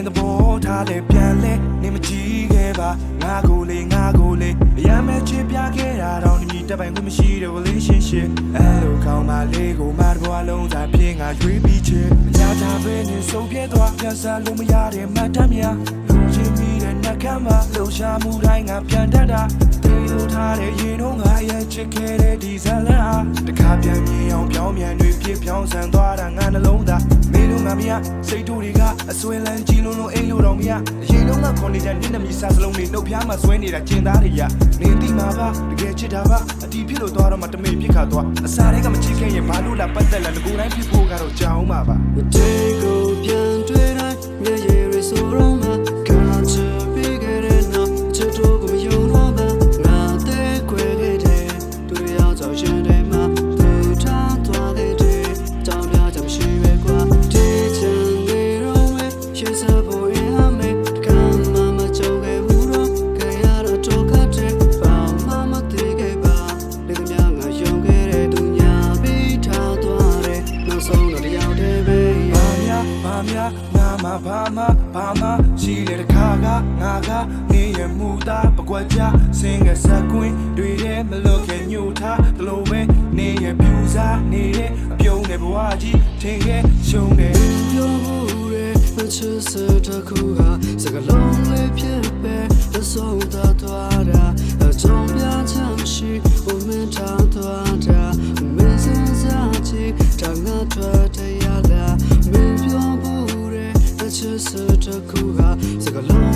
ပြန်ပဲနင်းသဘောထားလေပြန်လဲနင်းမကြည့်ခဲ့ပါငါကိုလေငါကိုလေအရမ်းမဲ့ချစ်ပြခဲ့တာတော့ညီတက်ပိုင်ခွင့်မရှိတဲ့ relationship အဲ့လိုကောင်းပါလေးကိုမတစ်ဘွားလုံးသာဖြစ်ငါရွေးပြီးချစ်အညာတာပဲနင်းဆုံးပြဲသွားပြန်စားလို့မရတဲ့မတ်တမ်းများလူချင်းမိတဲ့နှက်ကမ်းမှာလှူရှားမှုတိုင်းငါပြန်တတ်တာတေးလို့ထားတဲ့ရင်တော့ငါရဲ့ချစ်ခဲ့တဲ့ဒီဇလန်အားတခါပြန်မြင်အောင်ပြောင်းပြန်တွေဖြစ်ပြောင်းဆန်သွားတာငါနှလုံးသားမေလို့ငါမရစိတ်တို့တွေက အစွဲလန်းကြီးလုံးလုံးအိမ်လို့တော့မရအရင်တော့ငါခေါ်နေတဲ့နင့်နမီစားစလုံးတွေနှုတ်ဖျားမှာဆွဲနေတာကျင်သားတွေရနေတိမှာပါတကယ်ချစ်တာပါအတီးဖြစ်လို့သွားတော့မှတမေပြစ်ခါသွားအစားတွေကမချစ်ခဲ့ရင်ဘာလို့လာပတ်သက်လာတကူတိုင်းဖြစ်ဖို့ကတော့ကြောင်းပါပါတေ များငါမဘာမဘာမရှိတဲ့တခါကငါကနေရမှုသားပကွက်ကြစင်ကစကွင်းတွေထဲမလွတ်ခဲ့ညှို့ထားတလို့ပဲနေရပြူစားနေတဲ့အပြုံးနဲ့ဘဝကြီးထင်ခဲ့ ချစ်စတဲ့ခုကစကလုံး